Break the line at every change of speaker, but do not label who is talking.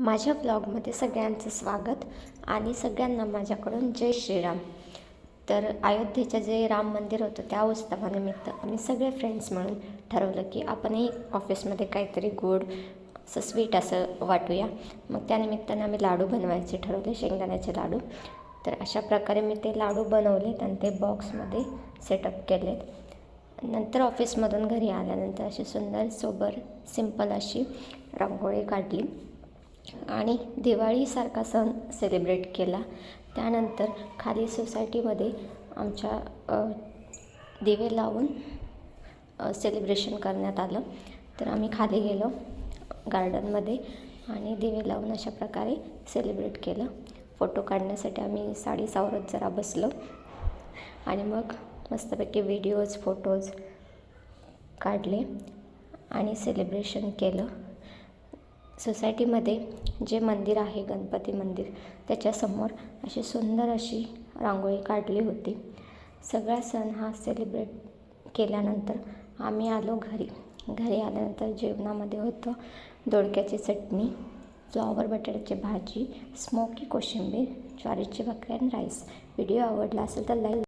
माझ्या ब्लॉगमध्ये सगळ्यांचं स्वागत आणि सगळ्यांना माझ्याकडून जय श्रीराम. तर अयोध्येचं जे राम मंदिर होतं त्या उत्सवानिमित्त आम्ही सगळे फ्रेंड्स म्हणून ठरवलं की आपणही ऑफिसमध्ये काहीतरी गोड असं स्वीट असं वाटूया. मग त्यानिमित्तानं आम्ही लाडू बनवायचे ठरवले शेंगदाण्याचे लाडू. तर अशा प्रकारे मी ते लाडू बनवलेत आणि ते बॉक्समध्ये सेटअप केलेत. नंतर ऑफिसमधून घरी आल्यानंतर अशी सुंदर सोबर सिंपल अशी रांगोळी काढली. आणि दिवाळीसारखा सण सेलिब्रेट केला. त्यानंतर खाली सोसायटीमध्ये आमच्या दिवे लावून सेलिब्रेशन करण्यात आलं. तर आम्ही खाली गेलो गार्डनमध्ये आणि दिवे लावून अशा प्रकारे सेलिब्रेट केलं. फोटो काढण्यासाठी आम्ही साडी सावरत जरा बसलो. आणि मग मस्तपैकी व्हिडिओज फोटोज काढले आणि सेलिब्रेशन केलं. सोसायटीमध्ये जे मंदिर आहे गणपती मंदिर त्याच्यासमोर अशी सुंदर अशी रांगोळी काढली होती. सगळा सण हा सेलिब्रेट केल्यानंतर आम्ही आलो घरी. घरी आल्यानंतर जेवणामध्ये होतं दोडक्याची चटणी फ्लॉवर बटाट्याची भाजी स्मोकी कोशिंबीर ज्वारीची भाकरी आणि राईस व्हिडिओ आवडला असेल तर लाईक